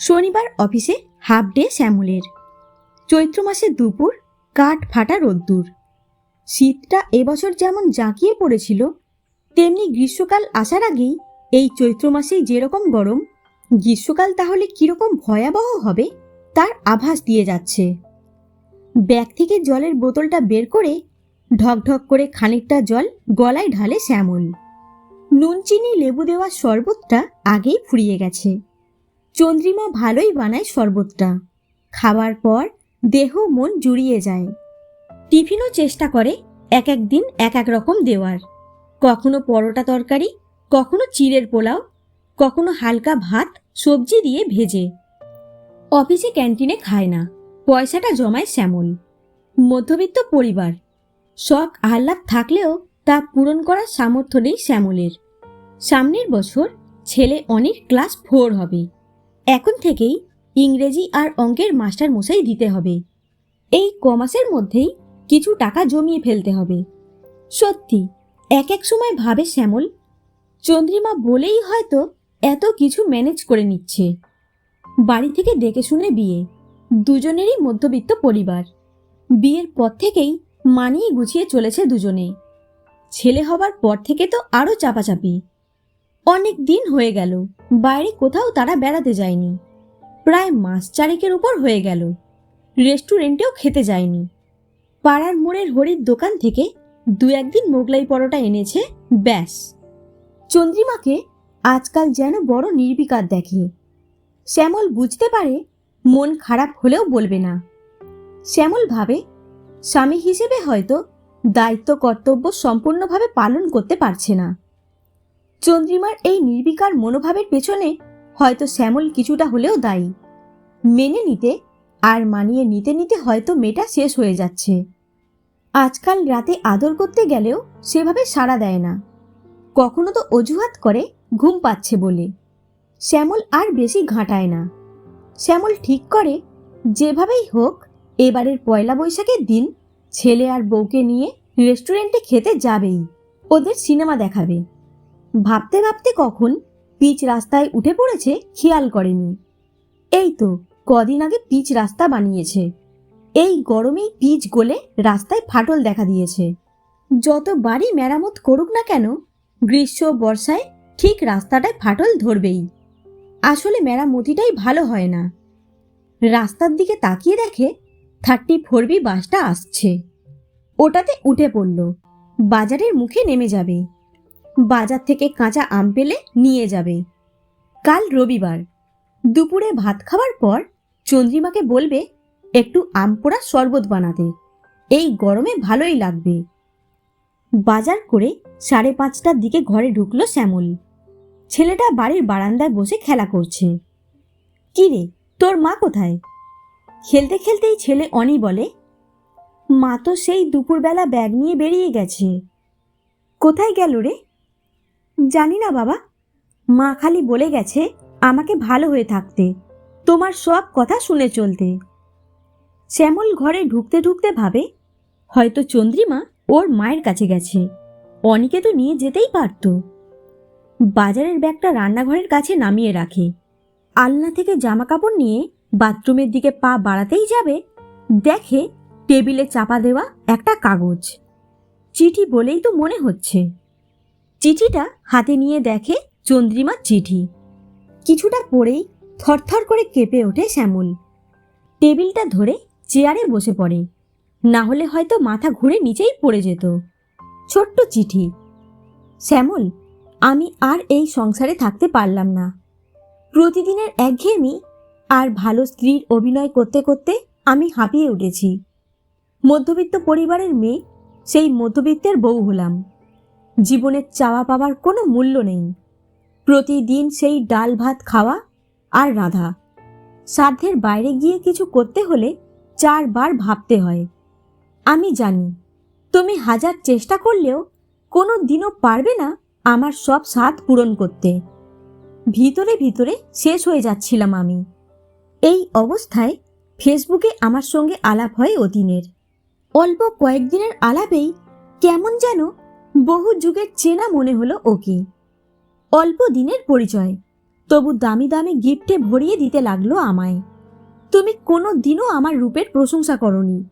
শনিবার অফিসে half day শ্যামলের। চৈত্র মাসের দুপুর কাঠ ফাটা রোদ্দুর। শীতটা এবছর যেমন জাঁকিয়ে পড়েছিল, তেমনি গ্রীষ্মকাল আসার আগেই এই চৈত্র মাসেই যেরকম গরম, গ্রীষ্মকাল তাহলে কীরকম ভয়াবহ হবে তার আভাস দিয়ে যাচ্ছে। ব্যাগ থেকে জলের বোতলটা বের করে ঢকঢক করে খানিকটা জল গলায় ঢালে শ্যামল। নুন, চিনি, লেবু দেওয়া শরবতটা আগেই ফুরিয়ে গেছে। চন্দ্রিমা ভালোই বানায় শরবতটা। খাবার পর দেহ মন জুড়িয়ে যায়। টিফিনও চেষ্টা করে এক এক দিন এক এক রকম দেওয়ার। কখনো পরোটা তরকারি, কখনো চিড়ের পোলাও, কখনো হালকা ভাত, সবজি দিয়ে ভেজে। অফিসে ক্যান্টিনে খায় না, পয়সাটা জমায় শ্যামল। মধ্যবিত্ত পরিবার, শখ আহ্লাদ থাকলেও তা পূরণ করার সামর্থ্য নেই শ্যামলের। সামনের বছর ছেলে অনেক ক্লাস ফোর হবে। এখন থেকেই ইংরেজি আর অঙ্কের মাস্টার মশাই দিতে হবে। এই কমাসের মধ্যেই কিছু টাকা জমিয়ে ফেলতে হবে। সত্যি, এক এক সময় ভাবে শ্যামল, চন্দ্রিমা বলেই হয়তো এত কিছু ম্যানেজ করে নিচ্ছে। বাড়ি থেকে দেখে শুনে বিয়ে, দুজনেরই মধ্যবিত্ত পরিবার। বিয়ের পর থেকেই মানিয়ে গুছিয়ে চলেছে দুজনে ছেলে হবার পর থেকে তো আরও চাপাচাপি। অনেক দিন হয়ে গেল, বাইরে কোথাও তারা বেড়াতে যায়নি। প্রায় মাস চারেকের উপর হয়ে গেল, রেস্টুরেন্টেও খেতে যায়নি। পাড়ার মোড়ের হরির দোকান থেকে দু একদিন মোগলাই পরোটা এনেছে, ব্যাস। চন্দ্রিমাকে আজকাল যেন বড় নির্বিকার দেখে। শ্যামল বুঝতে পারে, মন খারাপ হলেও বলবে না। শ্যামল ভাবে, স্বামী হিসেবে হয়তো দায়িত্ব কর্তব্য সম্পূর্ণভাবে পালন করতে পারছে না। চন্দ্রিমার এই নির্বিকার মনোভাবের পেছনে হয়তো শ্যামল কিছুটা হলেও দায়ী। মেনে নিতে আর মানিয়ে নিতে নিতে হয়তো মেয়েটা শেষ হয়ে যাচ্ছে। আজকাল রাতে আদর করতে গেলেও সেভাবে সাড়া দেয় না। কখনো তো অজুহাত করে ঘুম পাচ্ছে বলে। শ্যামল আর বেশি ঘাঁটায় না। শ্যামল ঠিক করে, যেভাবেই হোক, এবারের পয়লা বৈশাখের দিন ছেলে আর বউকে নিয়ে রেস্টুরেন্টে খেতে যাবেই। ওদের সিনেমা দেখাবে। ভাবতে ভাবতে কখন পিচ রাস্তায় উঠে পড়েছে খেয়াল করেনি। এই তো কদিন আগে পিচ রাস্তা বানিয়েছে। এই গরমেই পিচ গলে রাস্তায় ফাটল দেখা দিয়েছে। যত বাড়ি মেরামত করুক না কেন, গ্রীষ্ম, বর্ষায় ঠিক রাস্তাটায় ফাটল ধরবেই। আসলে মেরামতিটাই ভালো হয় না। রাস্তার দিকে তাকিয়ে দেখে থার্টি ফোর বি বাসটা আসছে। ওটাতে উঠে পড়ল। বাজারের মুখে নেমে যাবে। বাজার থেকে কাঁচা আম পেলে নিয়ে যাবে। কাল রবিবার। দুপুরে ভাত খাওয়ার পর চন্দ্রিমাকে বলবে, একটু আম পোড়া শরবত বানাতে। এই গরমে ভালোই লাগবে। বাজার করে সাড়ে পাঁচটার দিকে ঘরে ঢুকলো শ্যামল। ছেলেটা বাড়ির বারান্দায় বসে খেলা করছে। কি রে, তোর মা কোথায়? খেলতে খেলতেই ছেলে অনি বলে, মা তো সেই দুপুরবেলা ব্যাগ নিয়ে বেরিয়ে গেছে। কোথায় গেল রে? জানি না বাবা। মা খালি বলে গেছে আমাকে ভালো হয়ে থাকতে। তোমার সব কথা শুনে চলতে। শ্যামল ঘরে ঢুকতে ঢুকতে ভাবে, হয়তো চন্দ্রিমা ওর মায়ের কাছে গেছে। অনেকে তো নিয়ে যেতেই পারত। বাজারের ব্যাগটা রান্নাঘরের কাছে নামিয়ে রাখে। আলনা থেকে জামা কাপড় নিয়ে বাথরুমের দিকে পা বাড়াতেই যাবে, দেখে টেবিলে চাপা দেওয়া একটা কাগজ। চিঠি বলেই তো মনে হচ্ছে। চিঠিটা হাতে নিয়ে দেখে চন্দ্রিমার চিঠি। কিছুটা পরেই থরথর করে কেঁপে ওঠে শ্যামল। টেবিলটা ধরে চেয়ারে বসে পড়ে। না হলে হয়তো মাথা ঘুরে নিচেই পড়ে যেত। ছোট্ট চিঠি। শ্যামল, আমি আর এই সংসারে থাকতে পারলাম না। প্রতিদিনের একঘেয়েমি আর ভালো স্ত্রীর অভিনয় করতে করতে আমি হাঁপিয়ে উঠেছি। মধ্যবিত্ত পরিবারের মেয়ে সেই মধ্যবিত্তের বউ হলাম। জীবনের চাওয়া পাওয়ার কোনো মূল্য নেই। প্রতিদিন সেই ডাল ভাত খাওয়া আর রাধা। সাধ্যের বাইরে গিয়ে কিছু করতে হলে চারবার ভাবতে হয়। আমি জানি, তুমি হাজার চেষ্টা করলেও কোনো দিনও পারবে না আমার সব স্বাদ পূরণ করতে। ভিতরে ভিতরে শেষ হয়ে যাচ্ছিলাম আমি। এই অবস্থায় ফেসবুকে আমার সঙ্গে আলাপ হয় অতীনের। অল্প কয়েকদিনের আলাপেই কেমন যেন বহু যুগের চেনা মনে হলো ওকে। অল্প দিনের পরিচয়। তবু দামি দামি গিফটে ভরিয়ে দিতে লাগল আমায়। তুমি কোনো দিনও আমার রূপের প্রশংসা করনি।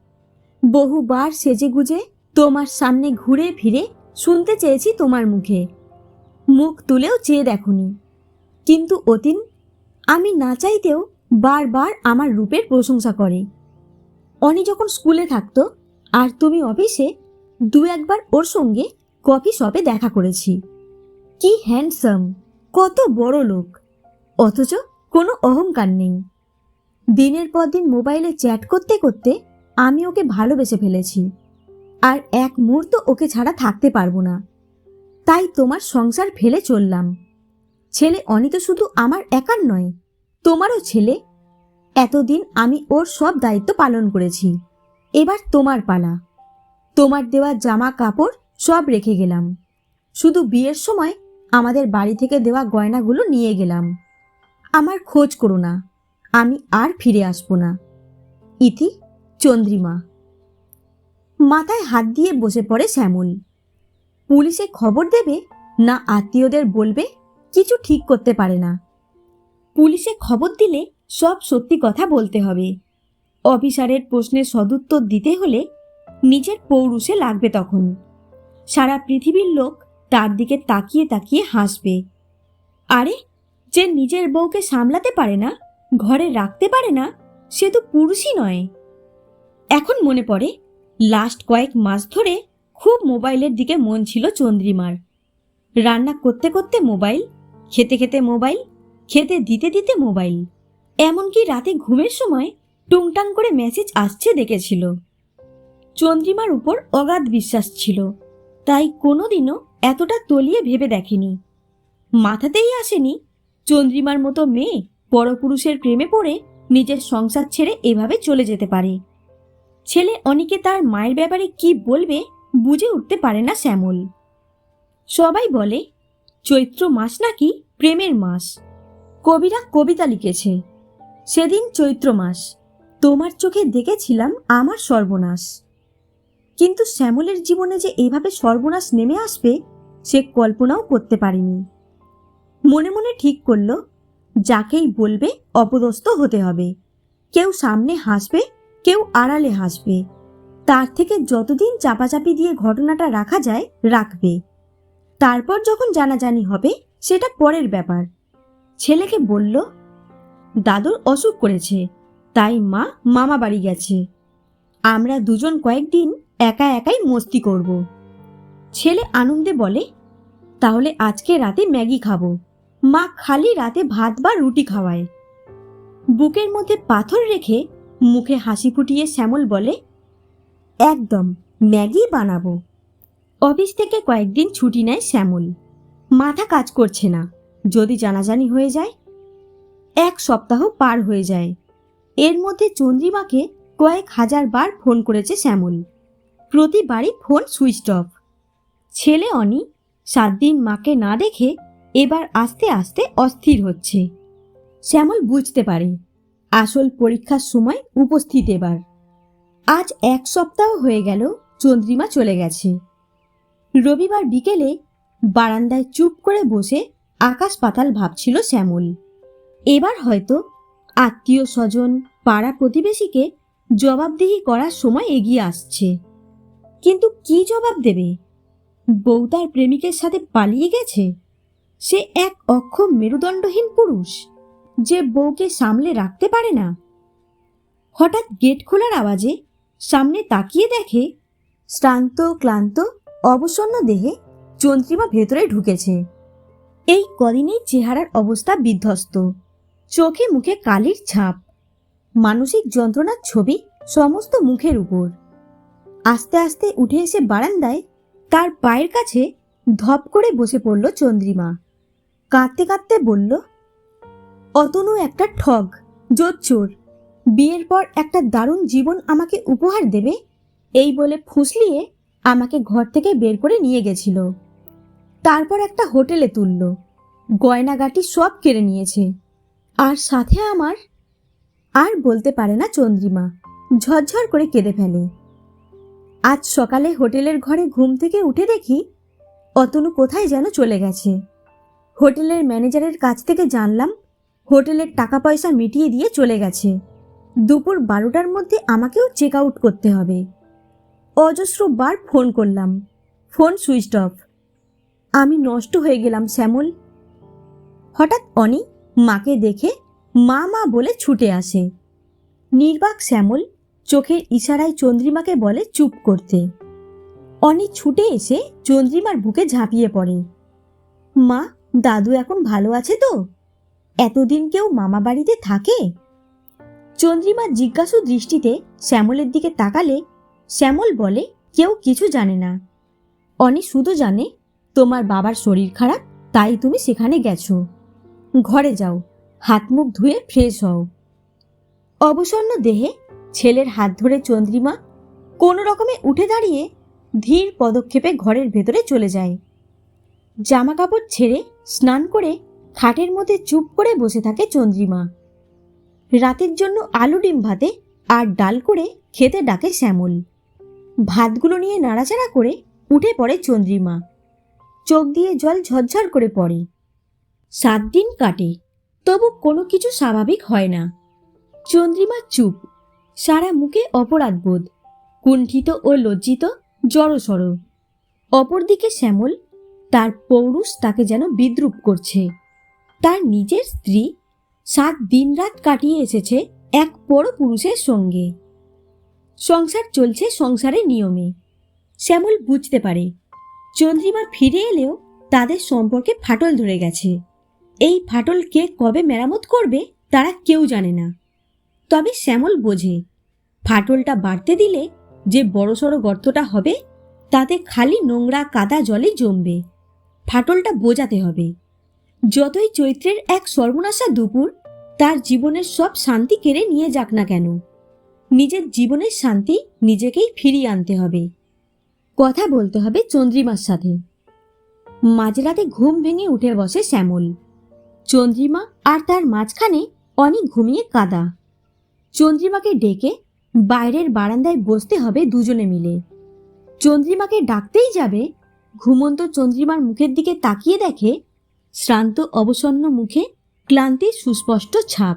বহুবার সেজে গুজে তোমার সামনে ঘুরে ফিরে শুনতে চেয়েছি তোমার মুখে। মুখ তুলেও চেয়ে দেখনি। কিন্তু অতীন, আমি না চাইতেও বারবার আমার রূপের প্রশংসা করে। অনি যখন স্কুলে থাকতো, আর তুমি অফিসে, দু একবার ওর সঙ্গে কফি শপে দেখা করেছি। কি হ্যান্ডসাম! কত বড় লোক। অথচ কোনো অহংকার নেই। দিনের পর দিন মোবাইলে চ্যাট করতে করতে আমি ওকে ভালোবেসে ফেলেছি। আর এক মুহূর্ত ওকে ছাড়া থাকতে পারব না। তাই তোমার সংসার ফেলে চললাম। ছেলে অনিত শুধু আমার একার নয়, তোমারও ছেলে। এতদিন আমি ওর সব দায়িত্ব পালন করেছি। এবার তোমার পালা। তোমার দেওয়া জামা কাপড় সব রেখে গেলাম। শুধু বিয়ের সময় আমাদের বাড়ি থেকে দেওয়া গয়নাগুলো নিয়ে গেলাম। আমার খোঁজ করো না, আমি আর ফিরে আসব না। ইতি চন্দ্রিমা। মাথায় হাত দিয়ে বসে পড়ে শ্যামল। পুলিশে খবর দেবে না আত্মীয়দের বলবে কিছু ঠিক করতে পারে না। পুলিশে খবর দিলে সব সত্যি কথা বলতে হবে। অফিসারের প্রশ্নের সদুত্তর দিতে হলে নিজের পৌরুষে লাগবে তখন। সারা পৃথিবীর লোক তার দিকে তাকিয়ে তাকিয়ে হাসবে। আরে, যে নিজের বউকে সামলাতে পারে না, ঘরে রাখতে পারে না, সে তো পুরুষই নয়। এখন মনে পড়ে লাস্ট কয়েক মাস ধরে খুব মোবাইলের দিকে মন ছিল চন্দ্রিমার। রান্না করতে করতে মোবাইল, খেতে খেতে মোবাইল, খেতে দিতে দিতে মোবাইল। এমনকি রাতে ঘুমের সময় টুংটাং করে মেসেজ আসছে দেখেছিল। চন্দ্রিমার উপর অগাধ বিশ্বাস ছিল। তাই কোনোদিনও এতটা তলিয়ে ভেবে দেখেনি। মাথাতেই আসেনি, চন্দ্রিমার মতো মেয়ে পরপুরুষের প্রেমে পড়ে নিজের সংসার ছেড়ে এভাবে চলে যেতে পারে। ছেলে অনিকে তার মায়ের ব্যাপারে কি বলবে বুঝে উঠতে পারে না শ্যামল। সবাই বলে, চৈত্র মাস নাকি প্রেমের মাস। কবিরা কবিতা লিখেছে, সেদিন চৈত্র মাস। তোমার চোখে দেখেছিলাম আমার সর্বনাশ। কিন্তু শ্যামলের জীবনে যে এভাবে সর্বনাশ নেমে আসবে, সে কল্পনাও করতে পারেনি। মনে মনে ঠিক করল, যাকেই বলবে অপদস্থ হতে হবে। কেউ সামনে হাসবে, কেউ আড়ালে হাসবে। তার থেকে যতদিন চাপাচাপি দিয়ে ঘটনাটা রাখা যায়, রাখবে। তারপর যখন জানাজানি হবে, সেটা পরের ব্যাপার। ছেলেকে বলল, দাদুর অসুখ করেছে, তাই মা মামা বাড়ি গেছে। আমরা দুজন কয়েকদিন একা একাই মস্তি করব। ছেলে আনন্দে বলে, তাহলে আজকে রাতে ম্যাগি খাব। মা খালি রাতে ভাত বা রুটি খাওয়ায়। বুকের মধ্যে পাথর রেখে মুখে হাসি ফুটিয়ে শ্যামল বলে, একদম, ম্যাগি বানাবো। অফিস থেকে কয়েকদিন ছুটি নেয় শ্যামল। মাথা কাজ করছে না, যদি জানাজানি হয়ে যায়, এক সপ্তাহ পার হয়ে যায়। এর মধ্যে চন্দ্রিমাকে কয়েক হাজার বার ফোন করেছে শ্যামল। প্রতিবারই ফোন সুইচ অফ। ছেলে অনি সাত দিন মাকে না দেখে এবার আস্তে আস্তে অস্থির হচ্ছে। শ্যামল বুঝতে পারে, আসল পরীক্ষার সময় উপস্থিত এবার। আজ এক সপ্তাহ হয়ে গেল চন্দ্রিমা চলে গেছে। রবিবার বিকেলে বারান্দায় চুপ করে বসে আকাশ পাতাল ভাবছিল শ্যামল। এবার হয়তো আত্মীয় স্বজন, পাড়া প্রতিবেশীকে জবাবদিহি করার সময় এগিয়ে আসছে। কিন্তু কি জবাব দেবে? বউ তার প্রেমিকের সাথে পালিয়ে গেছে? সে এক অক্ষম মেরুদণ্ডহীন পুরুষ, যে বউকে সামলে রাখতে পারে না। হঠাৎ গেট খোলার আওয়াজে সামনে তাকিয়ে দেখে শ্রান্ত, ক্লান্ত, অবসন্ন দেহে চন্দ্রিমা ভেতরে ঢুকেছে। এই কদিনেই চেহারার অবস্থা বিধ্বস্ত। চোখে মুখে কালির ছাপ। মানসিক যন্ত্রণার ছবি সমস্ত মুখের উপর। আস্তে আস্তে উঠে এসে বারান্দায় তার পায়ের কাছে ধপ করে বসে পড়ল চন্দ্রিমা। কাঁদতে কাঁদতে বলল, অতনু একটা ঠগ, জোচ্চোর। বিয়ের পর একটা দারুণ জীবন আমাকে উপহার দেবে, এই বলে ফুসলিয়ে আমাকে ঘর থেকে বের করে নিয়ে গেছিল। তারপর একটা হোটেলে তুলল, গয়নাগাটি সব কেড়ে নিয়েছে। আর সাথে আমার আর বলতে পারে না চন্দ্রিমা, ঝরঝর করে কেঁদে ফেলে। আজ সকালে হোটেলের ঘরে ঘুম থেকে উঠে দেখি অতনু কোথায় যেন চলে গেছে। হোটেলের ম্যানেজারের কাছ থেকে জানলাম, হোটেলের টাকা পয়সা মিটিয়ে দিয়ে চলে গেছে। দুপুর বারোটার মধ্যে আমাকেও চেক আউট করতে হবে। অজস্র বার ফোন করলাম। Phone switch off. আমি নষ্ট হয়ে গেলাম, শ্যামল। হঠাৎ অনি মাকে দেখে মা মা বলে ছুটে আসে। নির্বাক, শ্যামল। চোখের ইশারায় চন্দ্রিমাকে বলে চুপ করতে। অনি ছুটে এসে চন্দ্রিমার বুকে ঝাঁপিয়ে পড়ে। মা, দাদু এখন ভালো আছে তো? এতদিন কেউ মামা বাড়িতে থাকে? চন্দ্রিমা জিজ্ঞাসু দৃষ্টিতে শ্যামলের দিকে তাকালে শ্যামল বলে, কেউ কিছু জানে না। অনি শুধু জানে, তোমার বাবার শরীর খারাপ, তাই তুমি সেখানে গেছো। ঘরে যাও, হাত মুখ ধুয়ে ফ্রেশ হও। অবসন্ন দেহে ছেলের হাত ধরে চন্দ্রিমা কোনো রকমে উঠে দাঁড়িয়ে ধীর পদক্ষেপে ঘরের ভেতরে চলে যায়। জামা কাপড় ছেড়ে স্নান করে খাটের মধ্যে চুপ করে বসে থাকে চন্দ্রিমা। রাতের জন্য আলু ডিম ভাতে আর ডাল করে খেতে ডাকে শ্যামল। ভাতগুলো নিয়ে নাড়াচাড়া করে উঠে পড়ে চন্দ্রিমা। চোখ দিয়ে জল ঝরঝর করে পড়ে। সাত দিন কাটে, তবু কোনো কিছু স্বাভাবিক হয় না। চন্দ্রিমা চুপ। সারা মুখে অপরাধবোধ, কুণ্ঠিত ও লজ্জিত জড়সড়। অপরদিকে শ্যামল, তার পৌরুষ তাকে যেন বিদ্রুপ করছে। তার নিজের স্ত্রী সাত দিন রাত কাটিয়ে এসেছে এক বড় পুরুষের সঙ্গে। সংসার চলছে সংসারের নিয়মে। শ্যামল বুঝতে পারে, চন্দ্রিমা ফিরে এলেও তাদের সম্পর্কে ফাটল ধরে গেছে। এই ফাটল কে কবে মেরামত করবে তারা কেউ জানে না। তবে শ্যামল বোঝে। ফাটলটা বাড়তে দিলে যে বড়সড় গর্তটা হবে, তাতে খালি নোংরা কাদা জলে জমবে। ফাটলটা বোঝাতে হবে। যতই চৈত্রের এক সর্বনাশা দুপুর, তার জীবনের সব শান্তি কেড়ে নিয়ে যাক না কেন। নিজের জীবনের শান্তি নিজেকেই ফিরিয়ে আনতে হবে। কথা বলতে হবে চন্দ্রিমার সাথে। মাঝরাতে ঘুম ভেঙে উঠে বসে শ্যামল। চন্দ্রিমা আর তার মাঝখানে অনেক ঘুমিয়ে কাদা। চন্দ্রিমাকে ডেকে বাইরের বারান্দায় বসতে হবে দুজনে মিলে। চন্দ্রিমাকে ডাকতেই যাবে, ঘুমন্ত চন্দ্রিমার মুখের দিকে তাকিয়ে দেখে শ্রান্ত অবসন্ন মুখে ক্লান্তির সুস্পষ্ট ছাপ।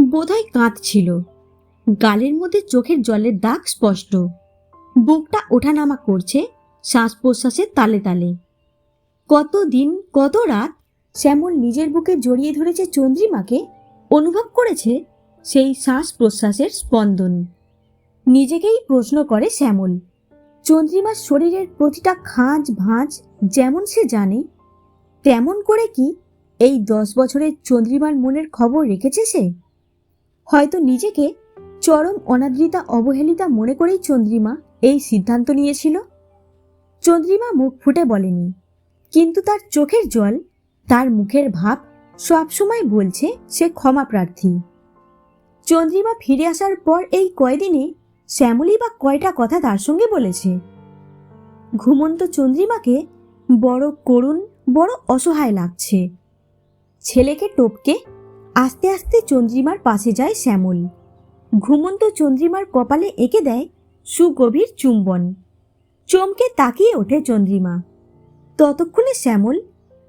বোধহয় কাঁদছিল। গালের মধ্যে চোখের জলের দাগ স্পষ্ট। বুকটা ওঠানামা করছে শ্বাস প্রশ্বাসের তালে তালে। কত দিন কত রাত শ্যামল নিজের বুকে জড়িয়ে ধরেছে চন্দ্রিমাকে? অনুভব করেছে সেই শ্বাস প্রশ্বাসের স্পন্দন। নিজেকেই প্রশ্ন করে শ্যামল, চন্দ্রিমার শরীরের প্রতিটা খাঁজ ভাঁজ যেমন সে জানে, তেমন করে কি এই দশ বছরের চন্দ্রিমার মনের খবর রেখেছে সে? হয়তো নিজেকে চরম অনাদৃতা অবহেলিতা মনে করেই চন্দ্রিমা এই সিদ্ধান্ত নিয়েছিল। চন্দ্রিমা মুখ ফুটে বলেনি, কিন্তু তার চোখের জল, তার মুখের ভাব সবসময় বলছে সে ক্ষমা প্রার্থী। চন্দ্রিমা ফিরে আসার পর এই কয়দিনে শ্যামলী বা কয়টা কথা তার সঙ্গে বলেছে? ঘুমন্ত চন্দ্রিমাকে বড় করুণ, বড় অসহায় লাগছে। ছেলেকে টপকে আস্তে আস্তে চন্দ্রিমার পাশে যায় শ্যামল। ঘুমন্ত চন্দ্রিমার কপালে এঁকে দেয় সুগভীর চুম্বন। চমকে তাকিয়ে ওঠে চন্দ্রিমা। ততক্ষণে শ্যামল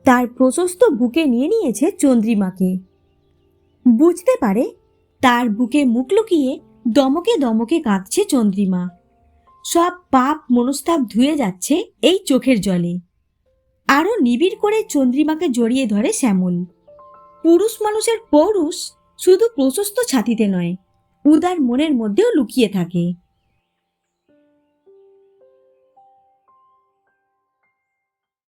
তার প্রশস্ত বুকে নিয়ে নিয়েছে চন্দ্রিমাকে। বুঝতে পারে তার বুকে মুখ লুকিয়ে দমকে দমকে কাঁদছে চন্দ্রিমা। সব পাপ মনস্তাপ ধুয়ে যাচ্ছে এই চোখের জলে। আরও নিবিড় করে চন্দ্রিমাকে জড়িয়ে ধরে শ্যামল। পুরুষ মানুষের পৌরুষ শুধু প্রশস্ত ছাতিতে নয়, উদার মনের মধ্যেও লুকিয়ে থাকে।